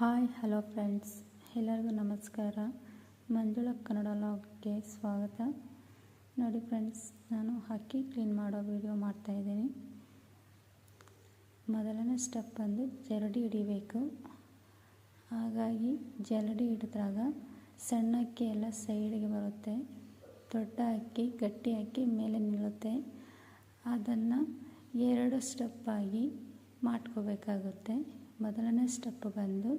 Hi, hello friends. ಎಲ್ಲರಿಗೂ ನಮಸ್ಕಾರ. ಮಂಜುಳ ಕನ್ನಡ ಲಾಗ್ಗೆ ಸ್ವಾಗತ. ನೋಡಿ ಫ್ರೆಂಡ್ಸ್, ನಾನು ಅಕ್ಕಿ ಕ್ಲೀನ್ ಮಾಡೋ ವಿಡಿಯೋ ಮಾಡ್ತಾಯಿದ್ದೀನಿ ಮೊದಲನೇ ಸ್ಟೆಪ್ ಬಂದು ಜರಡಿ ಹಿಡಿಬೇಕು. ಹಾಗಾಗಿ ಜರಡಿ ಹಿಡಿದಾಗ ಸಣ್ಣ ಅಕ್ಕಿ ಎಲ್ಲ ಸೈಡಿಗೆ ಬರುತ್ತೆ. ದೊಡ್ಡ ಅಕ್ಕಿ, ಗಟ್ಟಿ ಅಕ್ಕಿ ಮೇಲೆ ನಿಲ್ಲುತ್ತೆ. ಅದನ್ನು ಎರಡು ಸ್ಟೆಪ್ಪಾಗಿ ಮಾಡ್ಕೋಬೇಕಾಗುತ್ತೆ. ಮೊದಲನೇ ಸ್ಟೆಪ್ ಬಂದು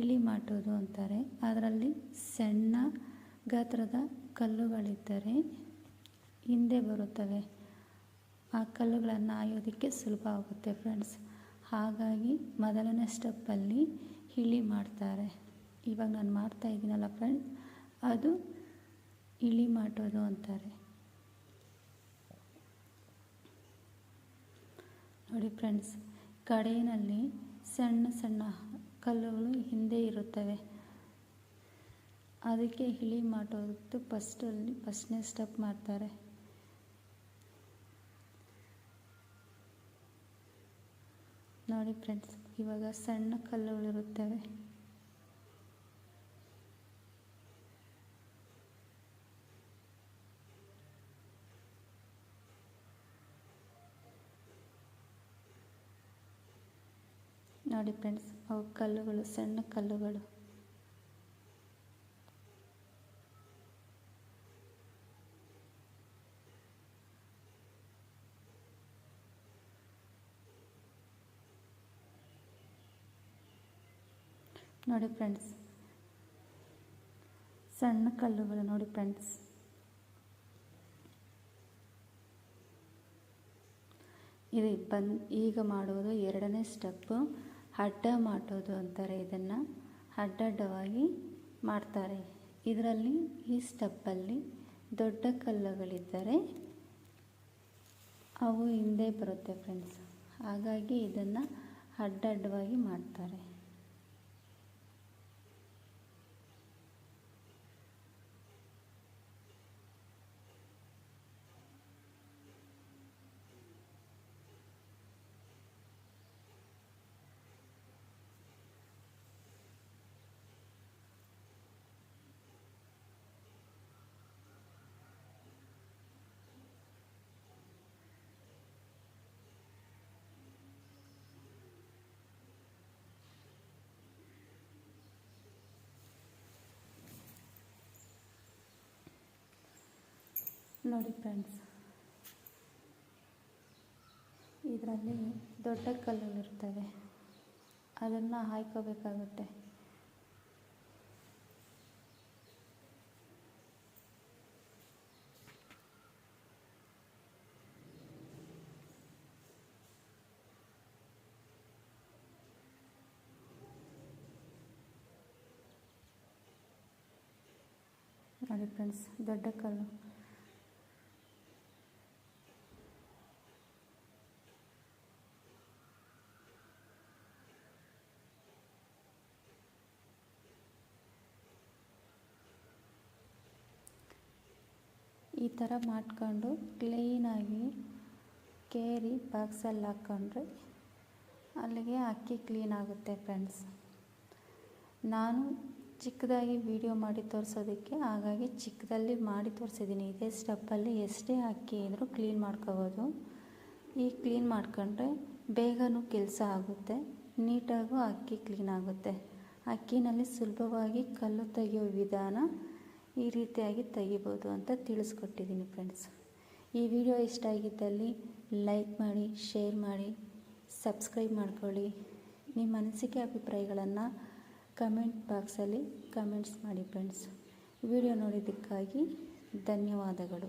ಇಳಿ ಮಾಡೋದು ಅಂತಾರೆ. ಅದರಲ್ಲಿ ಸಣ್ಣ ಗಾತ್ರದ ಕಲ್ಲುಗಳಿದ್ದರೆ ಹಿಂದೆ ಬರುತ್ತವೆ. ಆ ಕಲ್ಲುಗಳನ್ನು ಆಯೋದಕ್ಕೆ ಸುಲಭ ಆಗುತ್ತೆ ಫ್ರೆಂಡ್ಸ್ ಹಾಗಾಗಿ ಮೊದಲನೇ ಸ್ಟೆಪ್ಪಲ್ಲಿ ಇಳಿ ಮಾಡ್ತಾರೆ. ಇವಾಗ ನಾನು ಮಾಡ್ತಾ ಇದ್ದೀನಲ್ಲ ಫ್ರೆಂಡ್ಸ್ ಅದು ಇಳಿ ಮಾಡೋದು ಅಂತಾರೆ. ನೋಡಿ ಫ್ರೆಂಡ್ಸ್ ಕಡೆಯಲ್ಲಿ ಸಣ್ಣ ಸಣ್ಣ ಕಲ್ಲುಗಳು ಹಿಂದೆ ಇರುತ್ತವೆ. ಅದಕ್ಕೆ ಇಳಿ ಮಾಡೋದು ಫಸ್ಟಲ್ಲಿ ಫಸ್ಟ್ನೇ ಸ್ಟೆಪ್ ಮಾಡ್ತಾರೆ. ನೋಡಿ ಫ್ರೆಂಡ್ಸ್ ಇವಾಗ ಸಣ್ಣ ಕಲ್ಲುಗಳಿರುತ್ತವೆ. ನೋಡಿ ಫ್ರೆಂಡ್ಸ್, ಅವು ಕಲ್ಲುಗಳು, ಸಣ್ಣ ಕಲ್ಲುಗಳು. ನೋಡಿ ಫ್ರೆಂಡ್ಸ್, ಸಣ್ಣ ಕಲ್ಲುಗಳು ನೋಡಿ ಫ್ರೆಂಡ್ಸ್. ಇದು ಬಂದು, ಈಗ ಮಾಡುವುದು ಎರಡನೇ ಸ್ಟೆಪ್ಪು ಅಡ್ಡ ಮಾಡೋದು ಅಂತಾರೆ ಇದನ್ನು. ಅಡ್ಡಡ್ಡವಾಗಿ ಮಾಡ್ತಾರೆ. ಇದರಲ್ಲಿ ಈ ಸ್ಟೆಪ್ಪಲ್ಲಿ ದೊಡ್ಡ ಕಲ್ಲುಗಳಿದ್ದರೆ ಅವು ಹಿಂದೆ ಬರುತ್ತೆ ಫ್ರೆಂಡ್ಸ್ ಹಾಗಾಗಿ ಇದನ್ನು ಅಡ್ಡಡ್ಡವಾಗಿ ಮಾಡ್ತಾರೆ. ನೋಡಿ ಫ್ರೆಂಡ್ಸ್. ಇದರಲ್ಲಿ ದೊಡ್ಡ ಕಲ್ಲುಗಳಿರ್ತವೆ ಅದನ್ನು ಹಾಯ್ಕೋಬೇಕಾಗುತ್ತೆ. ನೋಡಿ ಫ್ರೆಂಡ್ಸ್ ದೊಡ್ಡ ಕಲ್ಲು. ಈ ಥರ ಮಾಡ್ಕೊಂಡು ಕ್ಲೀನಾಗಿ ಕೇರಿ ಬಾಕ್ಸಲ್ಲಿ ಹಾಕ್ಕೊಂಡ್ರೆ ಅಲ್ಲಿಗೆ ಅಕ್ಕಿ ಕ್ಲೀನ್ ಆಗುತ್ತೆ ಫ್ರೆಂಡ್ಸ್. ನಾನು ಚಿಕ್ಕದಾಗಿ ವಿಡಿಯೋ ಮಾಡಿ ತೋರಿಸೋದಕ್ಕೆ ಹಾಗಾಗಿ ಚಿಕ್ಕದಲ್ಲಿ ಮಾಡಿ ತೋರಿಸಿದ್ದೀನಿ. ಇದೇ ಸ್ಟೆಪ್ಪಲ್ಲಿ ಎಷ್ಟೇ ಅಕ್ಕಿ ಇದ್ದರೂ ಕ್ಲೀನ್ ಮಾಡ್ಕೋಬೋದು. ಈ ಕ್ಲೀನ್ ಮಾಡ್ಕೊಂಡ್ರೆ ಬೇಗನೂ ಕೆಲಸ ಆಗುತ್ತೆ. ನೀಟಾಗೂ ಅಕ್ಕಿ ಕ್ಲೀನ್ ಆಗುತ್ತೆ. ಅಕ್ಕಿನಲ್ಲಿ ಸುಲಭವಾಗಿ ಕಲ್ಲು ತೆಗೆಯೋ ವಿಧಾನ ಈ ರೀತಿಯಾಗಿ ತೆಗಿಬೋದು ಅಂತ ತಿಳಿಸ್ಕೊಟ್ಟಿದ್ದೀನಿ ಫ್ರೆಂಡ್ಸ್ ಈ ವಿಡಿಯೋ ಇಷ್ಟ ಆಗಿದ್ದಲ್ಲಿ ಲೈಕ್ ಮಾಡಿ ಶೇರ್ ಮಾಡಿ ಸಬ್ಸ್ಕ್ರೈಬ್ ಮಾಡ್ಕೊಳ್ಳಿ. ನಿಮ್ಮ ಅನಿಸಿಕೆ ಅಭಿಪ್ರಾಯಗಳನ್ನು ಕಮೆಂಟ್ ಬಾಕ್ಸಲ್ಲಿ ಕಮೆಂಟ್ಸ್ ಮಾಡಿ ಫ್ರೆಂಡ್ಸ್ ವಿಡಿಯೋ ನೋಡಿದ್ದಕ್ಕಾಗಿ ಧನ್ಯವಾದಗಳು.